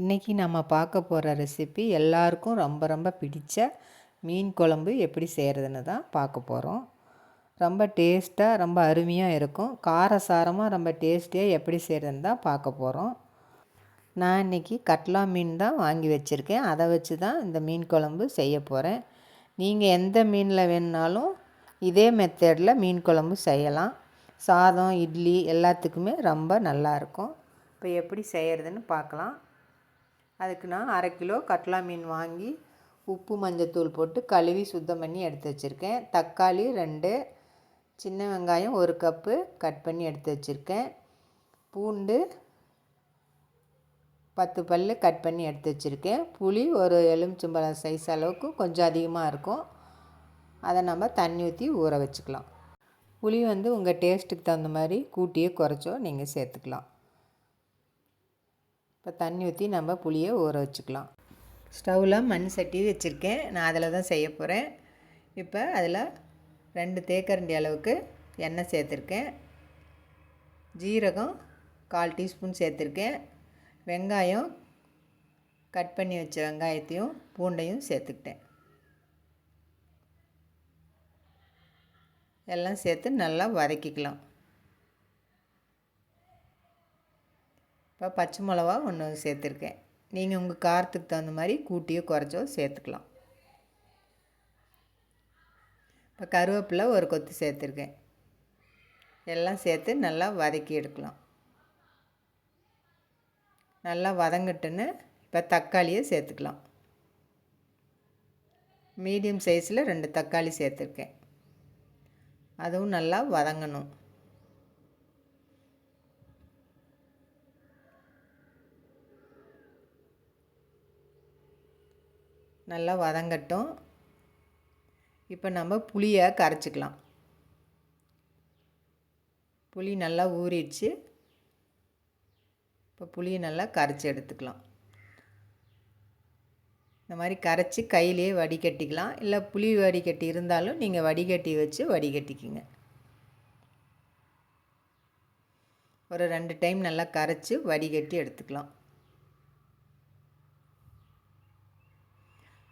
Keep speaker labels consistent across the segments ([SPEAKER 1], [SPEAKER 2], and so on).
[SPEAKER 1] இன்றைக்கி நம்ம பார்க்க போகிற ரெசிபி எல்லாருக்கும் ரொம்ப ரொம்ப பிடிச்ச மீன் குழம்பு எப்படி செய்கிறதுன்னு தான் பார்க்க போகிறோம் ரொம்ப டேஸ்ட்டாக ரொம்ப அருமையாக இருக்கும். காரசாரமாக ரொம்ப டேஸ்டியாக எப்படி செய்கிறதுன்னு தான் பார்க்க போகிறோம் நான் இன்றைக்கி கட்லா மீன் தான் வாங்கி வச்சுருக்கேன். அதை வச்சு தான் இந்த மீன் குழம்பு செய்ய போகிறேன் நீங்கள் எந்த மீனில் வேணுனாலும் இதே மெத்தடில் மீன் குழம்பு செய்யலாம். சாதம் இட்லி எல்லாத்துக்குமே ரொம்ப நல்லாயிருக்கும் இப்போ எப்படி செய்கிறதுன்னு பார்க்கலாம். அதுக்கு நான் அரை கிலோ கட்லா மீன் வாங்கி உப்பு மஞ்சத்தூள் போட்டு கழுவி சுத்தம் பண்ணி எடுத்து வச்சுருக்கேன். தக்காளி ரெண்டு சின்ன வெங்காயம் ஒரு கப்பு கட் பண்ணி எடுத்து வச்சுருக்கேன். பூண்டு பத்து பல் கட் பண்ணி எடுத்து வச்சுருக்கேன். புளி ஒரு எலுமிச்சம்பழம் சைஸ் அளவுக்கு கொஞ்சம் அதிகமாக இருக்கும். அதை நம்ம தண்ணி ஊற்றி ஊற வச்சுக்கலாம். புளி வந்து உங்கள் டேஸ்ட்டுக்கு தகுந்த மாதிரி கூட்டியோ குறைச்சோ நீங்கள் சேர்த்துக்கலாம். இப்போ தண்ணி ஊற்றி நம்ம புளியை ஊற வச்சுக்கலாம். ஸ்டவ்வில் மண் சட்டி வச்சுருக்கேன். நான் அதில் தான் செய்ய போகிறேன் இப்போ அதில் ரெண்டு தேக்கரண்டி அளவுக்கு எண்ணெய் சேர்த்துருக்கேன். ஜீரகம் கால் டீஸ்பூன் சேர்த்துருக்கேன். வெங்காயம் கட் பண்ணி வச்ச வெங்காயத்தையும் பூண்டையும் சேர்த்துக்கிட்டேன். எல்லாம் சேர்த்து நல்லா வதக்கிக்கலாம். இப்போ பச்சை மிளவா ஒன்று சேர்த்துருக்கேன். நீங்கள் உங்கள் காரத்துக்கு தகுந்த மாதிரி கூட்டியோ குறைச்சோ சேர்த்துக்கலாம். இப்போ கருவேப்பிலை ஒரு கொத்து சேர்த்துருக்கேன். எல்லாம் சேர்த்து நல்லா வதக்கி எடுக்கலாம். நல்லா வதங்கட்டுன்னு இப்போ தக்காளியை சேர்த்துக்கலாம். மீடியம் சைஸில் ரெண்டு தக்காளி சேர்த்துருக்கேன். அதுவும் நல்லா வதங்கணும். நல்லா வதங்கட்டும். இப்போ நம்ம புளியை கரைச்சிக்கலாம். புளி நல்லா ஊறிடுச்சு. இப்போ புளியை நல்லா கரைச்சி எடுத்துக்கலாம். இந்த மாதிரி கரைச்சி கையிலேயே வடிகட்டிக்கலாம். இல்லை புளி வடிகட்டி இருந்தாலும் நீங்கள் வடிகட்டி வச்சு வடிகட்டிக்கிங்க. ஒரு ரெண்டு டைம் நல்லா கரைச்சி வடிகட்டி எடுத்துக்கலாம்.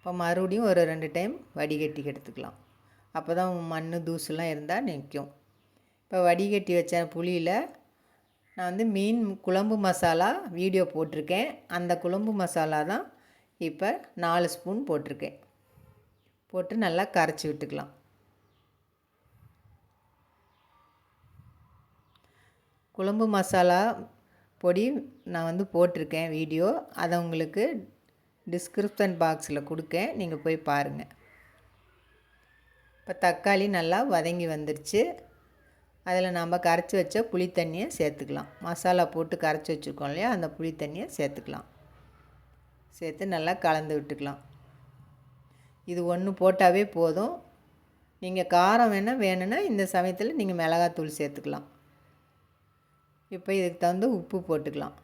[SPEAKER 1] இப்போ மறுபடியும் ஒரு ரெண்டு டைம் வடிகட்டி எடுத்துக்கலாம். அப்போ தான் மண் தூசுலாம் இருந்தால் நிற்கும் இப்போ வடிகட்டி வச்ச புளியில் நான் வந்து மீன் குழம்பு மசாலா வீடியோ போட்டிருக்கேன். அந்த குழம்பு மசாலா தான் இப்போ நாலு ஸ்பூன் போட்டிருக்கேன். போட்டு நல்லா கரைச்சி விட்டுக்கலாம். குழம்பு மசாலா பொடி நான் வந்து போட்டிருக்கேன் வீடியோ. அதை உங்களுக்கு டிஸ்கிரிப்ஷன் பாக்ஸில் கொடுக்கேன். நீங்கள் போய் பாருங்கள் இப்போ தக்காளி நல்லா வதங்கி வந்துருச்சு. அதில் நம்ம கரைச்சி வச்ச புளி தண்ணியை சேர்த்துக்கலாம். மசாலா போட்டு கரைச்சி வச்சுருக்கோம் இல்லையா? அந்த புளி தண்ணியை சேர்த்துக்கலாம். சேர்த்து நல்லா கலந்து விட்டுக்கலாம். இது ஒன்று போட்டாவே போதும். நீங்கள் காரம் வேணால் வேணும்னா இந்த சமயத்தில் நீங்கள் மிளகாத்தூள் சேர்த்துக்கலாம். இப்போ இதுக்கு தகுந்த உப்பு போட்டுக்கலாம்.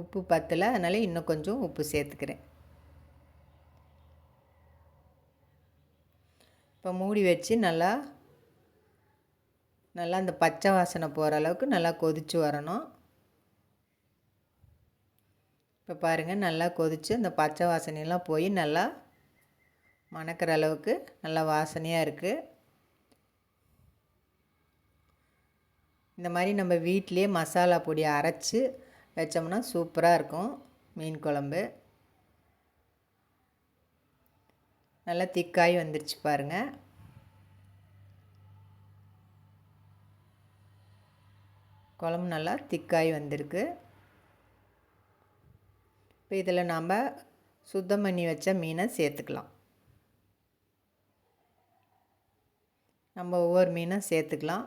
[SPEAKER 1] உப்பு பத்தலை அதனால் இன்னும் கொஞ்சம் உப்பு சேர்த்துக்கிறேன். இப்போ மூடி வச்சு நல்லா நல்லா அந்த பச்சை வாசனை போகிற அளவுக்கு நல்லா கொதித்து வரணும். இப்போ பாருங்கள் நல்லா கொதித்து அந்த பச்சை வாசனையெல்லாம் போய் நல்லா மணக்கிற அளவுக்கு நல்லா வாசனையாக இருக்குது இந்த மாதிரி நம்ம வீட்டிலே மசாலா பொடி அரைச்சி வச்சோம்னா சூப்பராக இருக்கும். மீன் குழம்பு. நல்லா திக்காய் வந்துருச்சு பாருங்கள் குழம்பு நல்லா திக்காய் வந்திருக்கு. இப்போ இதில் நாம் சுத்தம் பண்ணி வச்ச மீனை சேர்த்துக்கலாம். நம்ம ஒவ்வொரு மீனை சேர்த்துக்கலாம்.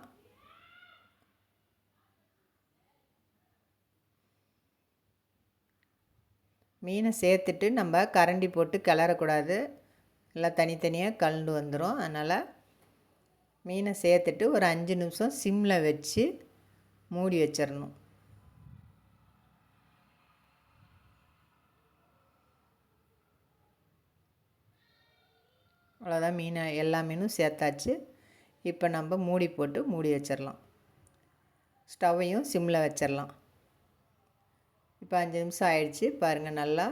[SPEAKER 1] மீனை சேர்த்துட்டு நம்ம கரண்டி போட்டு கிளறக்கூடாது. எல்லாம் தனித்தனியாக கலந்து வந்துடும் அதனால் மீனை சேர்த்துட்டு ஒரு அஞ்சு நிமிஷம் சிம்மில் வச்சு மூடி வச்சிடணும் அவ்வளோதான் மீனை எல்லா மீனும் சேர்த்தாச்சு. இப்போ நம்ம மூடி போட்டு மூடி வச்சிடலாம் ஸ்டவ்வையும் சிம்மில் வச்சிடலாம் இப்போ அஞ்சு நிமிஷம் ஆயிடுச்சு. பாருங்கள் நல்லா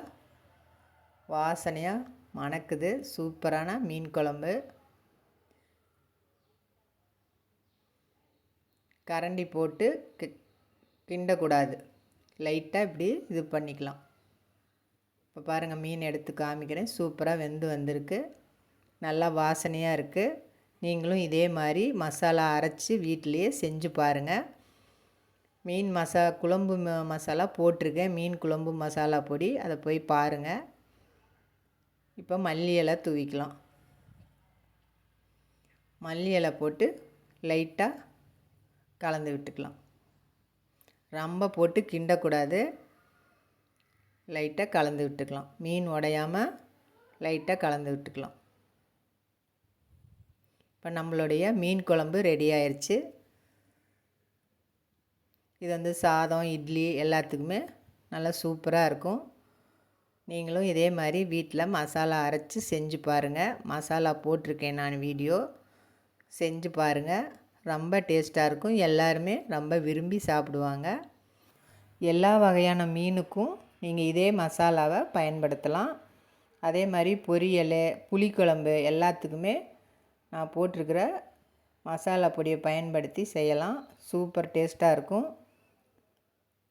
[SPEAKER 1] வாசனையாக மணக்குது. சூப்பரான மீன் குழம்பு. கரண்டி போட்டு கி கிண்டக்கூடாது. லைட்டாக இப்படி இது பண்ணிக்கலாம். இப்போ பாருங்கள் மீன் எடுத்து காமிக்கிறேன். சூப்பராக வெந்து வந்திருக்கு. நல்லா வாசனையாக இருக்குது நீங்களும் இதே மாதிரி மசாலா அரைச்சி வீட்டிலையே செஞ்சு பாருங்கள் மீன் மசா குழம்பு மசாலா போட்டிருக்கேன். மீன் குழம்பு மசாலா பொடி. அதை போய் பாருங்கள் இப்போ மல்லி இலை தூவிக்கலாம். மல்லி இலை போட்டு லைட்டாக கலந்து விட்டுக்கலாம். ரொம்ப போட்டு கிண்டக்கூடாது. லைட்டாக கலந்து விட்டுக்கலாம். மீன் உடையாமல் லைட்டாக கலந்து விட்டுக்கலாம். இப்போ நம்மளுடைய மீன் குழம்பு ரெடி ஆயிடுச்சு இது வந்து சாதம் இட்லி எல்லாத்துக்குமே நல்லா சூப்பராக இருக்கும். நீங்களும் இதே மாதிரி வீட்டில் மசாலா அரைச்சி செஞ்சு பாருங்கள் மசாலா போட்டிருக்கேன் நான் வீடியோ. செஞ்சு பாருங்கள் ரொம்ப டேஸ்ட்டாக இருக்கும். எல்லாருமே ரொம்ப விரும்பி சாப்பிடுவாங்க. எல்லா வகையான மீனுக்கும் நீங்கள் இதே மசாலாவை பயன்படுத்தலாம். அதே மாதிரி பொரியல் புளிக்குழம்பு எல்லாத்துக்குமே நான் போட்டிருக்கிற மசாலா பொடியை பயன்படுத்தி செய்யலாம். சூப்பர் டேஸ்ட்டாக இருக்கும்.